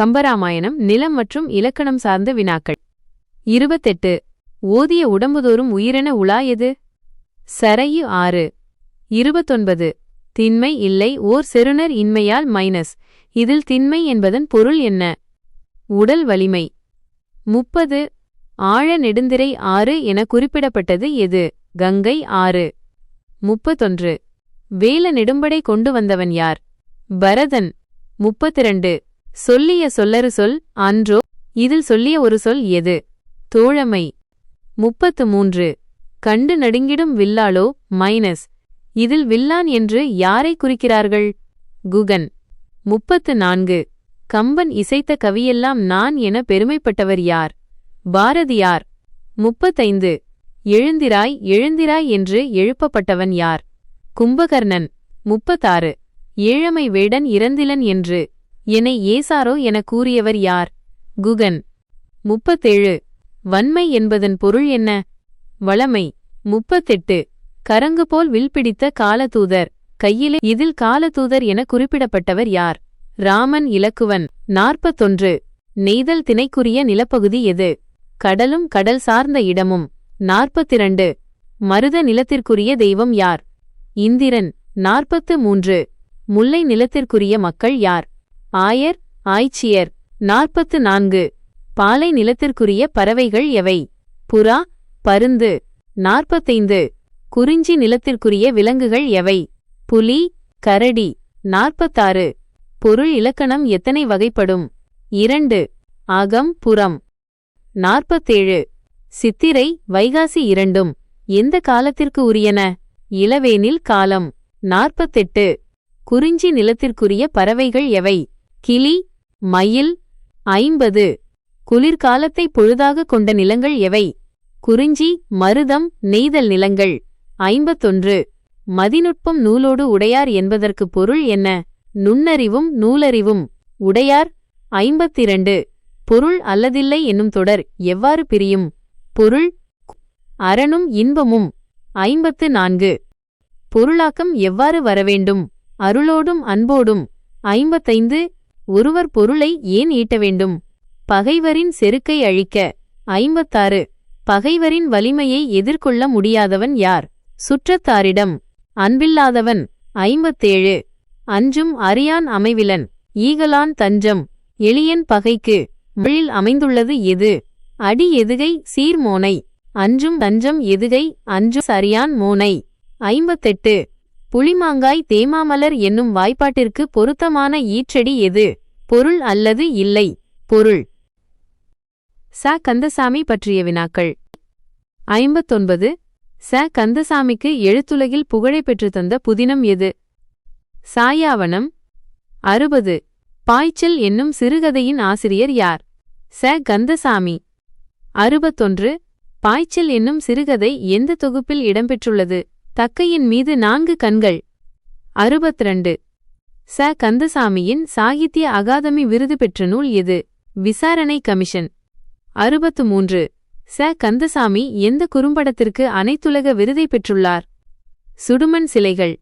கம்பராமாயணம் நிலம் மற்றும் இலக்கணம் சார்ந்த வினாக்கள். இருபத்தெட்டு. ஓதிய உடம்புதோறும் உயிரென உலா எது? சரையு ஆறு. இருபத்தொன்பது. திண்மை இல்லை ஓர் செருணர் இன்மையால் மைனஸ். இதில் திண்மை என்பதன் பொருள் என்ன? உடல் வலிமை. முப்பது. ஆழ நெடுந்திரை ஆறு என குறிப்பிடப்பட்டது எது? கங்கை ஆறு. முப்பத்தொன்று. வேல நெடும்படை கொண்டு வந்தவன் யார்? பரதன். முப்பத்திரண்டு. சொல்லிய சொல்லறு சொல் அன்றோ இதில் சொல்லிய ஒரு சொல் எது? தோழமை. முப்பத்து மூன்று கண்டு நடுங்கிடும் வில்லாளோ மைனஸ். இதில் வில்லான் என்று யாரை குறிக்கிறார்கள்? குகன். முப்பத்து நான்கு கம்பன் இசைத்த கவியெல்லாம் நான் என பெருமைப்பட்டவர் யார்? பாரதியார். முப்பத்தைந்து. எழுந்திராய் எழுந்திராய் என்று எழுப்பப்பட்டவன் யார்? கும்பகர்ணன். முப்பத்தாறு. ஏழமை வேடன் இறந்திலன் என்று என்னை ஏசாரோ என கூறியவர் யார்? குகன். முப்பத்தேழு. வன்மை என்பதன் பொருள் என்ன? வளமை. முப்பத்தெட்டு. கரங்கு போல் வில் பிடித்த காலதூதர். கையிலே இதில் காலதூதர் என குறிப்பிடப்பட்டவர் யார்? ராமன் இலக்குவன். நாற்பத்தொன்று. நெய்தல் திணைக்குரிய நிலப்பகுதி எது? கடலும் கடல் சார்ந்த இடமும். நாற்பத்திரண்டு. மருத நிலத்திற்குரிய தெய்வம் யார்? இந்திரன். நாற்பத்து மூன்று. முல்லை நிலத்திற்குரிய மக்கள் யார்? ஆயர் ஆய்ச்சியர். நாற்பத்து நான்கு பாலை நிலத்திற்குரிய பறவைகள் எவை? புறா பருந்து. நாற்பத்தைந்து. குறிஞ்சி நிலத்திற்குரிய விலங்குகள் எவை? புலி கரடி. நாற்பத்தாறு. பொருள் இலக்கணம் எத்தனை வகைப்படும்? இரண்டு. அகம் புறம். நாற்பத்தேழு. சித்திரை வைகாசி இரண்டும் எந்த காலத்திற்கு உரியன? இளவேனில் காலம். நாற்பத்தெட்டு. குறிஞ்சி நிலத்திற்குரிய பறவைகள் எவை? கிளி மயில் ஐம்பது. குளிர்காலத்தை பொழுதாக கொண்ட நிலங்கள் எவை? குறிஞ்சி மருதம் நெய்தல் நிலங்கள். ஐம்பத்தொன்று. மதிநுட்பம் நூலோடு உடையார் என்பதற்கு பொருள் என்ன? நுண்ணறிவும் நூலறிவும். உடையார் ஐம்பத்திரண்டு. பொருள் அல்லதில்லை என்னும் தொடர் எவ்வாறு பிரியும்? பொருள் அரணும் இன்பமும். ஐம்பத்து நான்கு பொருளாக்கம் எவ்வாறு வரவேண்டும்? அருளோடும் அன்போடும். ஐம்பத்தைந்து. ஒருவர் பொருளை ஏன் ஈட்ட வேண்டும்? பகைவரின் செருக்கை அழிக்க. ஐம்பத்தாறு. பகைவரின் வலிமையை எதிர்கொள்ள முடியாதவன் யார்? சுற்றத்தாரிடம். அன்பில்லாதவன். ஐம்பத்தேழு. அஞ்சும் அறியான் அமைவிலன். ஈகலான் தஞ்சம். எளியன் பகைக்கு. மொழில் அமைந்துள்ளது எது? அடி எதுகை சீர்மோனை அஞ்சும் தஞ்சம் எதுகை? அஞ்சும் சரியான் மோனை. ஐம்பத்தெட்டு. புளிமாங்காய் தேமாமலர் என்னும் வாய்ப்பாட்டிற்கு பொருத்தமான ஈற்றடி எது? பொருள் அல்லது இல்லை பொருள். ச. கந்தசாமி பற்றிய வினாக்கள். ஐம்பத்தொன்பது. ச. கந்தசாமிக்கு எழுத்துலகில் புகழை பெற்றுத் தந்த புதினம் எது? சாயாவனம். அறுபது. பாய்ச்சல் என்னும் சிறுகதையின் ஆசிரியர் யார்? ச. கந்தசாமி. அறுபத்தொன்று. பாய்ச்சல் என்னும் சிறுகதை எந்த தொகுப்பில் இடம்பெற்றுள்ளது? தக்கையின் மீது நான்கு கண்கள். அறுபத்திரண்டு. ச. கந்தசாமியின் சாகித்ய அகாதமி விருது பெற்ற நூல் எது? விசாரணை கமிஷன். அறுபத்து மூன்று. ச. கந்தசாமி எந்த குறும்படத்திற்கு அனைத்துலக விருதை பெற்றுள்ளார்? சுடுமண் சிலைகள்.